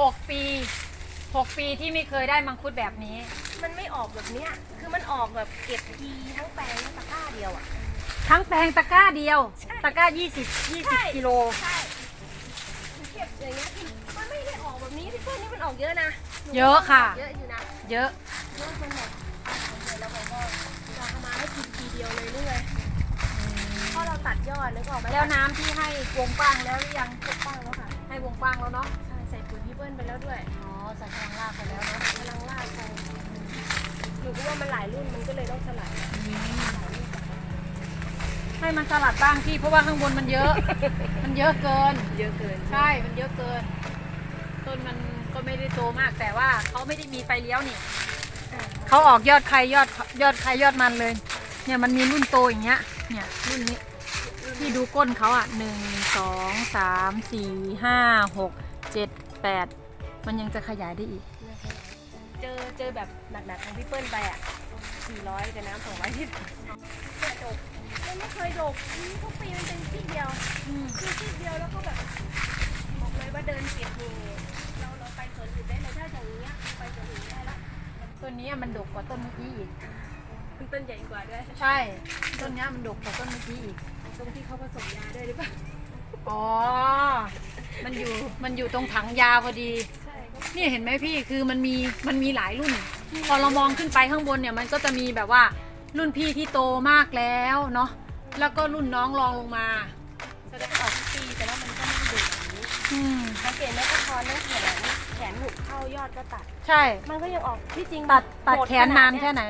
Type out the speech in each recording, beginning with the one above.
หกปีหกปีที่ไม่เคยได้มังคุดแบบนี้ มันไม่ออกแบบเนี้ย คือมันออกแบบเก็บทีทั้งแปลงตะกร้าเดียวอะ ทั้งแปลงตะกร้าเดียว ใช่ ตะกร้า 20 ใช่20กิโล ใช่มันเก็บอย่างเงี้ยคือมันไม่ได้ออกแบบนี้พี่เพื่อนนี่มันออกเยอะนะเยอะค่ะ เยอะอยู่นะเยอะ เยอะจนแบบเดี๋ยวเราบอกว่าจะเอามาให้กินทีเดียวเลยนี่ไงเพราะเราตัดยอดนึกออกไหมแล้วน้ำที่ให้วงกว้างแล้วหรือยังปกป้องแล้วค่ะ ให้วงกว้างแล้วเนาะ ใช่ใส่ปุ๋ยพี่เปิ้ลไปแล้วด้วย อ๋อใส่พลังรากไปแล้วเนาะกำลังลากไปหนูก็ว่ามันหลายรุ่นมันก็เลยต้องสลัดหลายรุ่นกันให้มันสลัดบ้างพี่เพราะว่าข้างบนมันเยอะ มันเยอะเกิน เยอะเกินใช่ มันเยอะเกิน ต้นมันก็ไม่ได้โตมากแต่ว่าเขาไม่ได้มีไฟเลี้ยวนี่เขาออกยอดใครยอดยอดใครยอดมันเลย เนี่ยมันมีรุ่นโตอย่างเงี้ย เนี่ยรุ่นนี้ที่ดูก้นเขาอะหนึ่งสองสามสี่ห้าหก เจ็ดแปดมันยังจะขยายได้อีก เจอเจอแบบหนักๆของพี่เปิ้ลไปอะ 400กับน้ำ200ที่เนี่ยดกมันไม่เคยดกทุกปีมันเป็นที่เดียวคือที่เดียวแล้วก็แบบบอกเลยว่าเดินเก็บนี่เราเราไปสวนอื่นได้เลยถ้าอย่างเงี้ยไปสวนอื่นได้ละต้นนี้มันดกกว่าต้นเมื่อกี้อีกมันต้นใหญ่กว่าด้วย ใช่ ต้นเนี้ยมันดกกว่าต้นเมื่อกี้อีกตรงที่เขาผสมยาด้วยหรือเปล่า อ๋อ มันอยู่ มันอยู่ตรงถังยาพอดี ใช่ก็นี่เห็นไหมพี่ คือมันมี มันมีหลายรุ่น พอเรามองขึ้นไปข้างบนเนี่ย มันก็จะมีแบบว่า รุ่นพี่ที่โตมากแล้วเนาะ แล้วก็รุ่นน้องรองลงมา แสดงออกทุกปีแต่ว่ามันก็ไม่ได้ดกอย่างนี้อืม สังเกตไหมก็ทอนทั้งแขนแขนหุบเข้ายอดก็ตัด ใช่ มันก็ยังออกที่จริงตัด ตัดหมแขนนานแค่ขดไหน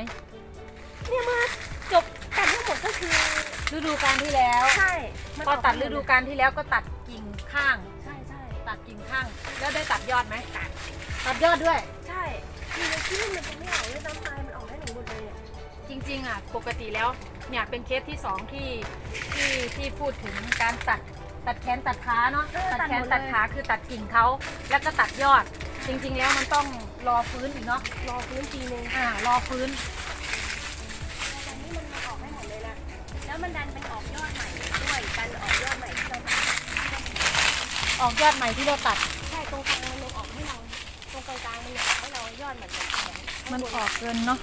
เนี่ยเมื่อจบตัดทั้งหมดก็คือ ฤดูกาลที่แล้วใช่มันพอออกตัดฤดูกาลที่แล้วก็ตัดกิ่งข้าง ใช่ใช่ตัดกิ่งข้าง แล้วได้ตัดยอดไหมตัดตัดยอดด้วย ใช่คือที่มันจะไม่ออกเลยน้ำตายมันออกได้หนูหมดเลยเนี่ยจริงๆอะปกติแล้วเนี่ยเป็นเคสที่สองที่ที่ที่พูดถึงการตัดตัดแขนตัดขาเนาะตัดแขนตัดขาคือตัดกิ่งเขาแล้วก็ตัดยอด จริงๆแล้วมันต้องรอฟื้นอีกเนาะรอพื้นปีนึงอ่ารอฟื้น แล้วมันดันเป็นออกยอดใหม่ด้วยดันออกยอดใหม่ที่เราตัดออกยอดใหม่ที่เราตัด ใช่ตรงกลางมันยังออกให้เราตรงกลางๆมันยังออกให้เรายอดเหมือนกันมันออกเกินเนาะ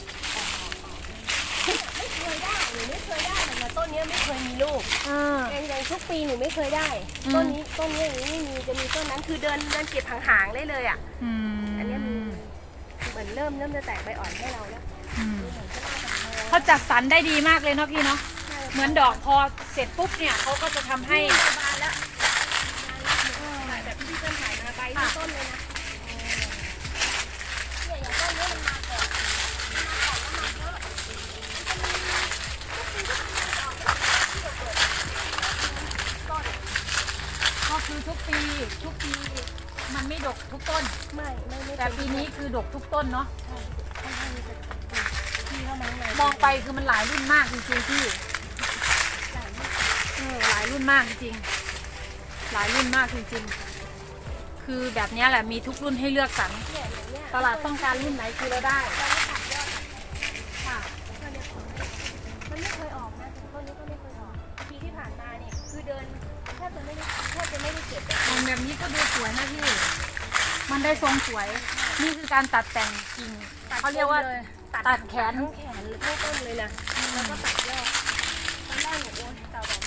ไม่เคยได้หนูไม่เคยได้เหมือนกันต้นเนี้ยไม่เคยมีลูกอ่า อย่างอย่างทุกปีหนูไม่เคยได้ อืม ต้นนี้ต้นนี้อย่างนี้ไม่มีจะมีต้นนั้นคือเดินเดินเก็บห่างๆได้เลยอะ อืมอันเนี้ยมี เหมือนเริ่มเริ่มจะแตกใบอ่อนให้เราแล้วอืมเหมือนจะน่าจะพอเขาจัดสรรได้ดีมากเลยเนาะพี่เนาะ เหมือนดอกพอเสร็จปุ๊บเนี่ยเขาก็จะทำให้ให้บานแล้วบานแล้วแบบที่พี่เปิ้ลถ่ายมาใบที่ต้นเลยนะเนี่ยอย่างต้นนี้มันมาก่อนมันมาก่อนแล้วมาเยอะทุกปีทุกต้นดอกทุกต้นเขาคือทุกปี ทุกปีมันไม่ดกทุกต้น ไม่ไม่ไม่แต่ปีนี้คือดกทุกต้นเนาะ ที่เข้ามามองไปคือมันหลายรุ่นมากจริงๆพี่ หลายรุ่น เออหลาย รุ่นมากจริงๆหลายรุ่นมากจริงๆ คือแบบเนี้ยแหละมีทุกรุ่นให้เลือกสรรเนี่ยอย่างเงี้ยตลาดต้องการรุ่นไหนคือเราได้เราก็ตัดยอดค่ะต้นเนี้ยมันไม่เคยออกนะต้นนี้ก็ไม่เคยออกปีที่ผ่านมาเนี่ยคือเดินแทบจะไม่ได้แทบจะไม่ได้เก็บเลยมันแบบนี้ก็ดูสวยนะพี่ มันได้ทรงสวย นี่คือการตัดแต่งกิ่งเขาเรียกว่าตัดแขนทั้งแขนหรือทั้งต้นเลยนะแล้วก็ตัดยอดตอนแรกหนูโอ๊ยเต่าบอกไม่